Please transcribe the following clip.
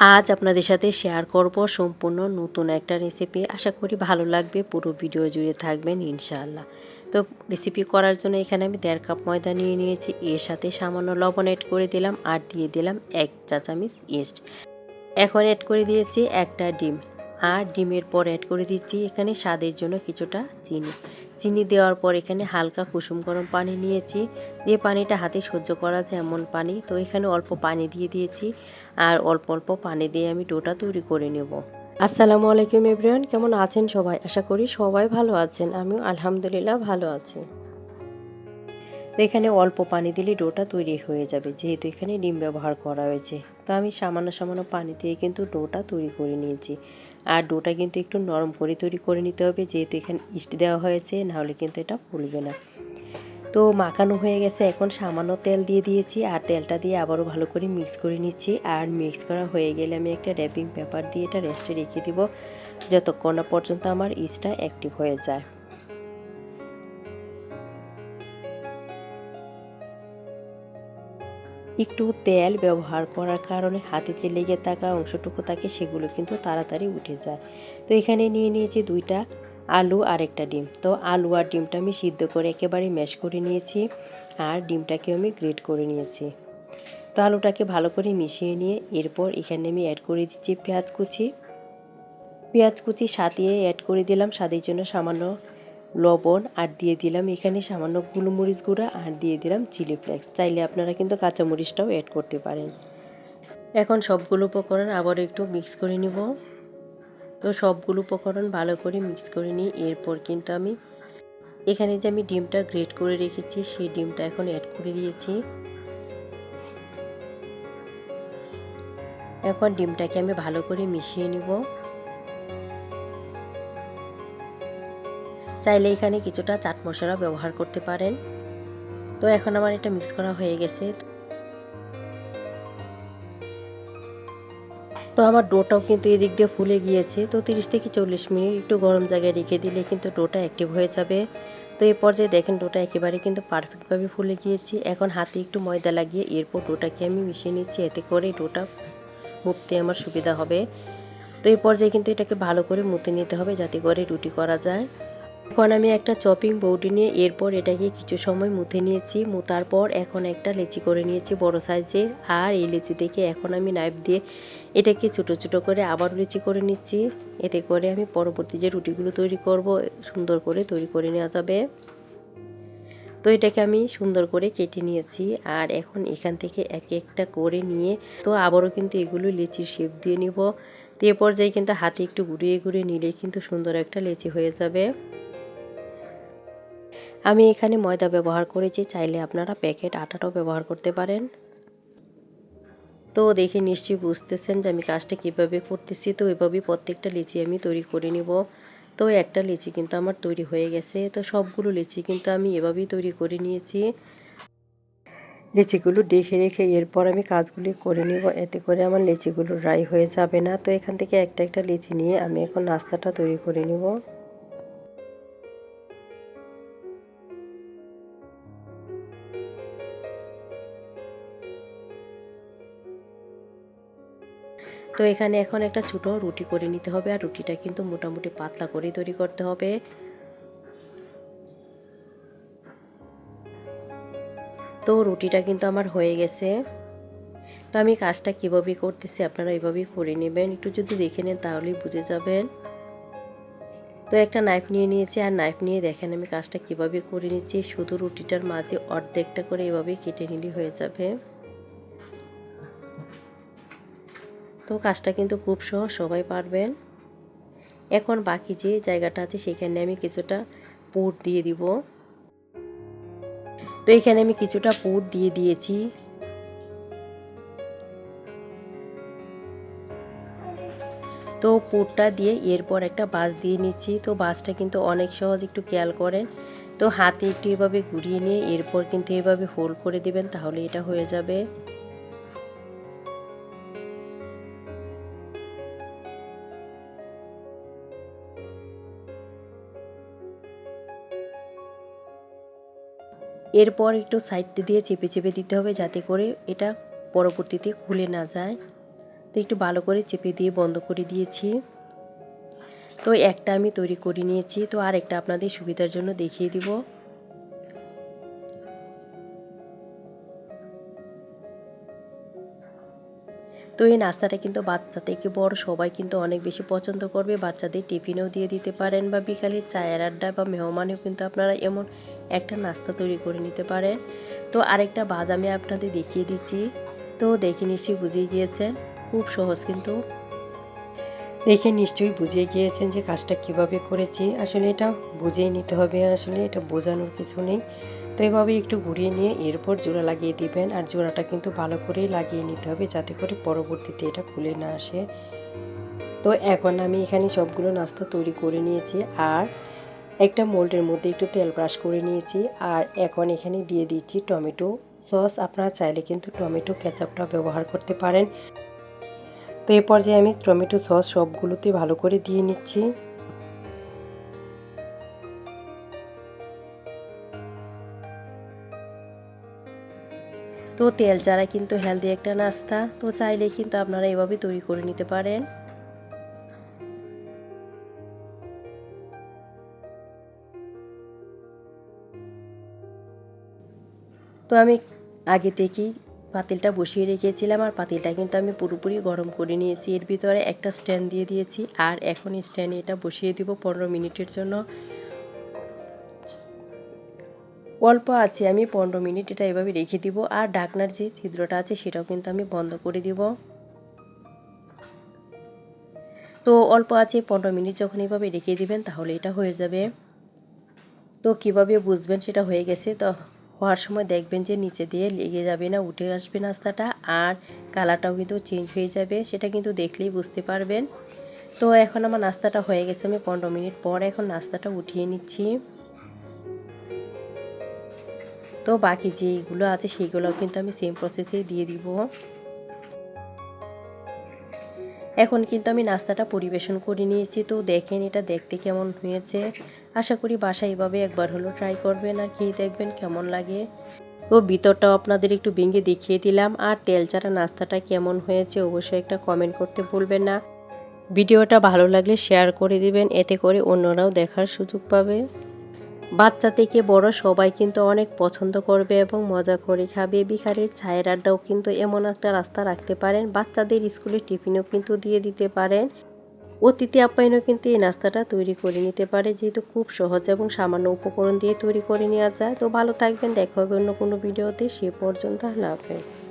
আজ আপনাদের সাথে শেয়ার করব সম্পূর্ণ নতুন একটা রেসিপি আশা করি ভালো লাগবে, পুরো ভিডিও জুড়ে থাকবেন ইনশাআল্লাহ। তো রেসিপি করার জন্য এখানে আমি দেড় কাপ ময়দা নিয়ে নিয়েছি, এর সাথে সামান্য লবণ অ্যাড করে দিলাম, আর দিয়ে দিলাম এক চা চামচ ইস্ট এখন অ্যাড করে দিয়েছি একটা ডিম। আর ডিমের পর অ্যাড করে দিচ্ছি এখানে স্বাদের জন্য কিছুটা চিনি। চিনি দেওয়ার পর এখানে হালকা কুসুম গরম পানি নিয়েছি। দিয়ে পানিটা হাতে সহ্য করা যায় এমন পানি। তো এখানে অল্প পানি দিয়ে দিয়েছি আর অল্প অল্প পানি দিয়ে আমি ডোটা তৈরি করে নেব। আসসালামু আলাইকুম এভরিওয়ান, কেমন আছেন সবাই? আশা করি সবাই ভালো আছেন। আমিও আলহামদুলিল্লাহ ভালো আছি। এখানে অল্প পানি দিলে ডোটা তৈরি হয়ে যাবে, যেহেতু এখানে ডিম ব্যবহার করা হয়েছে। তো আমি সামান্য সামান্য পানি দিয়ে কিন্তু ডোটা তৈরি করে নিয়েছি। আর ডোটা কিন্তু একটু নরম করে তৈরি করে নিতে হবে, যেহেতু এখানে ইস্ট দেওয়া হয়েছে, নাহলে কিন্তু এটা ফুলবে না। তো মাখানো হয়ে গেছে, এখন সামান্য তেল দিয়ে দিয়েছি, আর তেলটা দিয়ে আবারও ভালো করে মিক্স করে নিচ্ছি। আর মিক্স করা হয়ে গেলে আমি একটা র্যাপিং পেপার দিয়ে এটা রেস্টে রেখে দিব, যতক্ষণ পর্যন্ত আমার ইস্টটা অ্যাক্টিভ হয়ে যায়। একটু তেল ব্যবহার করার কারণে হাতে যে লেগে থাকা অংশটুকু থাকে সেগুলো কিন্তু তাড়াতাড়ি উঠে যায়। তো এখানে নিয়ে নিয়েছি দুইটা আলু আর একটা ডিম। তো আলু আর ডিমটা আমি সিদ্ধ করে একেবারে ম্যাশ করে নিয়েছি আর ডিমটাকে আমি গ্রেট করে নিয়েছি। তো আলুটাকে ভালো করে মিশিয়ে নিয়ে এরপর এখানে আমি অ্যাড করে দিচ্ছি পেঁয়াজ কুচি। পেঁয়াজ কুচি সাতিয়ে অ্যাড করে দিলাম, স্বাদের জন্য সামান্য লবণ আর দিয়ে দিলাম এখানে সামান্য গুলমরিচ গুঁড়া আর দিয়ে দিলাম চিলি ফ্লেক্স। চাইলে আপনারা কিন্তু কাঁচামরিচটাও অ্যাড করতে পারেন। এখন সবগুলো উপকরণ আবার একটু মিক্স করে নিব। তো সবগুলো উপকরণ ভালো করে মিক্স করে নিই এরপর কিন্তু আমি এখানে যে আমি ডিমটা গ্রেট করে রেখেছি, সেই ডিমটা এখন অ্যাড করে দিয়েছি। এখন ডিমটাকে আমি ভালো করে মিশিয়ে নিব। চাইলে এখানে কিছুটা চাট মশলা ব্যবহার করতে পারেন। তো এখন আমার এটা মিক্স করা হয়ে গেছে। তো আমার ডোটাও কিন্তু এদিক দিয়ে ফুলে গিয়েছে। তো তিরিশ থেকে চল্লিশ মিনিট একটু গরম জায়গায় রেখে দিলে কিন্তু ডোটা অ্যাক্টিভ হয়ে যাবে। তো এই পর্যায়ে দেখেন ডোটা একেবারে কিন্তু পারফেক্টভাবে ফুলে গিয়েছি। এখন হাতে একটু ময়দা লাগিয়ে এরপর ডোটাকে আমি মিশিয়ে নিচ্ছি। এতে করে ডোটা মুখতে আমার সুবিধা হবে। তো এই পর্যায়ে কিন্তু এটাকে ভালো করে মুতে নিতে হবে যাতে করে রুটি করা যায়। এখন আমি একটা চপিং বোর্ড নিয়ে এরপর এটাকে কিছু সময় মুথে নিয়েছি, মুতার পর এখন একটা লেচি করে নিয়েছি বড় সাইজের। আর এই লেচি থেকে এখন আমি নাইফ দিয়ে এটাকে ছোটো ছোটো করে আবার লেচি করে নিচ্ছি। এতে করে আমি পরবর্তী যে রুটিগুলো তৈরি করব, সুন্দর করে তৈরি করে নেওয়া যাবে। তো এটাকে আমি সুন্দর করে কেটে নিয়েছি আর এখন এখান থেকে এক একটা করে নিয়ে তো আবারও কিন্তু এগুলো লেচির শেপ দিয়ে নিব। তো এ পর্যায়ে কিন্তু হাতে একটু ঘুরিয়ে ঘুরিয়ে নিলে কিন্তু সুন্দর একটা লেচি হয়ে যাবে। আমি এখানে ময়দা ব্যবহার করেছি, চাইলে আপনারা প্যাকেট আটাটাও ব্যবহার করতে পারেন। তো দেখে নিশ্চয়ই বুঝতেছেন যে আমি কাজটা কীভাবে করতেছি। তো এভাবেই প্রত্যেকটা লিচি আমি তৈরি করে নিব। তো একটা লিচি কিন্তু আমার তৈরি হয়ে গেছে। তো সবগুলো লিচি কিন্তু আমি এভাবেই তৈরি করে নিয়েছি। লিচিগুলো দেখে রেখে এরপর আমি কাজগুলি করে নিব। এতে করে আমার লিচিগুলো ড্রাই হয়ে যাবে না। তো এখান থেকে একটা একটা লিচি নিয়ে আমি এখন নাস্তাটা তৈরি করে নিব। তো এখানে এখন একটা ছোটো রুটি করে নিতে হবে আর রুটিটা কিন্তু মোটামুটি পাতলা করে তৈরি করতে হবে। তো রুটিটা কিন্তু আমার হয়ে গেছে। তো আমি কাজটা কীভাবে করতেছি আপনারা এইভাবেই করে নেবেন। একটু যদি দেখে নেন তাহলেই বুঝে যাবেন। তো একটা নাইফ নিয়ে নিয়েছি আর নাইফ নিয়ে দেখেন আমি কাজটা কীভাবে করে নিচ্ছি। শুধু রুটিটার মাঝে অর্ধেকটা করে এভাবেই কেটে নিলে হয়ে যাবে। তো কাজটা কিন্তু খুব সহজ, সবাই পারবেন। এখন বাকি যে জায়গাটা আছে, সেখানে আমি কিছুটা পুর দিয়ে দিব। তো এখানে আমি কিছুটা পুর দিয়ে দিয়েছি। তো পুরটা দিয়ে এরপর একটা বাস দিয়ে নিচ্ছি। তো বাসটা কিন্তু অনেক সহজ, একটু খেয়াল করেন। তো হাতে একটু এভাবে ঘুরিয়ে নিয়ে এরপর কিন্তু এভাবে ফোল্ড করে দেবেন, তাহলে এটা হয়ে যাবে। এরপর একটু সাইড দিয়ে চেপে চেপে দিতে হবে যাতে করে এটা পরবর্তীতে খুলে না যায়। তো একটু ভালো করে চেপে দিয়ে বন্ধ করে দিয়েছি। তো একটা আমি তৈরি করে নিয়েছি। তো আর একটা আপনাদের সুবিধার জন্য দেখিয়ে দিব। তো এই নাস্তাটা কিন্তু বাচ্চা থেকে বড়, সবাই কিন্তু অনেক বেশি পছন্দ করবে। বাচ্চাদের টিফিনেও দিয়ে দিতে পারেন বা বিকালের চায়ের আড্ডা বা মেহমানেও কিন্তু আপনারা এমন একটা নাস্তা তৈরি করে নিতে পারেন। তো আরেকটা বাজ আমি আপনাদের দেখিয়ে দিচ্ছি। তো দেখে নিশ্চয়ই বুঝিয়ে গিয়েছেন। খুব সহজ কিন্তু। দেখে নিশ্চয়ই বুঝিয়ে গিয়েছেন যে কাজটা কীভাবে করেছি। আসলে এটা বুঝিয়ে নিতে হবে। আসলে এটা বোঝানোর কিছু নেই। তো এভাবে একটু ঘুরিয়ে নিয়ে এরপর জোড়া লাগিয়ে দিবেন। আর জোড়াটা কিন্তু ভালো করেই লাগিয়ে নিতে হবে যাতে করে পরবর্তীতে এটা খুলে না আসে। তো এখন আমি এখানে সবগুলো নাস্তা তৈরি করে নিয়েছি। আর একটা মোল্ডের মধ্যে একটু তেল ব্রাশ করে নিয়েছি আর এখন এখানে দিয়ে দিচ্ছি টমেটো সস। আপনারা চাইলে কিন্তু টমেটো কেচাপটা ব্যবহার করতে পারেন। তো এই পর্যায়ে আমি টমেটো সস সবগুলোতে ভালো করে দিয়ে নিচ্ছি। তো তেল ছাড়া কিন্তু হেলদি একটা নাস্তা। তো চাইলে কিন্তু আপনারা এভাবে তৈরি করে নিতে পারেন। তো আমি আগে থেকেই পাতিলটা বসিয়ে রেখেছিলাম আর পাতিলটা কিন্তু আমি পুরোপুরি গরম করে নিয়েছি। এর ভিতরে একটা স্ট্যান্ড দিয়ে দিয়েছি আর এখন স্ট্যান্ডে এটা বসিয়ে দিব পনেরো মিনিটের জন্য। অল্প আছে, আমি পনেরো মিনিট এটা এভাবে রেখে দিব আর ডাকনার যে ছিদ্রটা আছে সেটাও কিন্তু আমি বন্ধ করে দিব। তো অল্প আছে, পনেরো মিনিট যখন এভাবে রেখে দিবেন তাহলে এটা হয়ে যাবে। তো কীভাবে বুঝবেন সেটা হয়ে গেছে, তো হওয়ার সময় দেখবেন যে নিচে দিয়ে লেগে যাবে না, উঠে আসবে নাস্তাটা আর কালারটাও কিন্তু চেঞ্জ হয়ে যাবে, সেটা কিন্তু দেখলেই বুঝতে পারবেন। তো এখন আমার নাস্তাটা হয়ে গেছে, আমি পনেরো মিনিট পর এখন নাস্তাটা উঠিয়ে নিচ্ছি। তো বাকি যেইগুলো আছে সেইগুলোও কিন্তু আমি সেম প্রসেসে দিয়ে দিব। এখন কিন্তু আমি নাস্তাটা পরিবেশন করে নিয়েছি। তো দেখেন এটা দেখতে কেমন হয়েছে। আশা করি বাসায় এভাবে একবার হলো ট্রাই করবেন আর খেয়ে দেখবেন কেমন লাগে। ও ভিতরটাও আপনাদের একটু ভেঙে দেখিয়ে দিলাম। আর তেল চারা নাস্তাটা কেমন হয়েছে অবশ্যই একটা কমেন্ট করতে ভুলবেন না। ভিডিওটা ভালো লাগলে শেয়ার করে দিবেন। এতে করে অন্যরাও দেখার সুযোগ পাবে। বাচ্চা থেকে বড় সবাই কিন্তু অনেক পছন্দ করবে এবং মজা করে খাবে। বিকালের ছায়ের আড্ডাও কিন্তু এমন একটা রাস্তা রাখতে পারেন। বাচ্চাদের স্কুলের টিফিনও কিন্তু দিয়ে দিতে পারেন। অতিথি আপ্যায়নও কিন্তু এই নাস্তাটা তৈরি করে নিতে পারে, যেহেতু খুব সহজ এবং সামান্য উপকরণ দিয়ে তৈরি করে নেওয়া যায়। তো ভালো থাকবেন, দেখা হবে অন্য কোনো ভিডিওতে। সে পর্যন্ত আল্লাহ হাফেজ।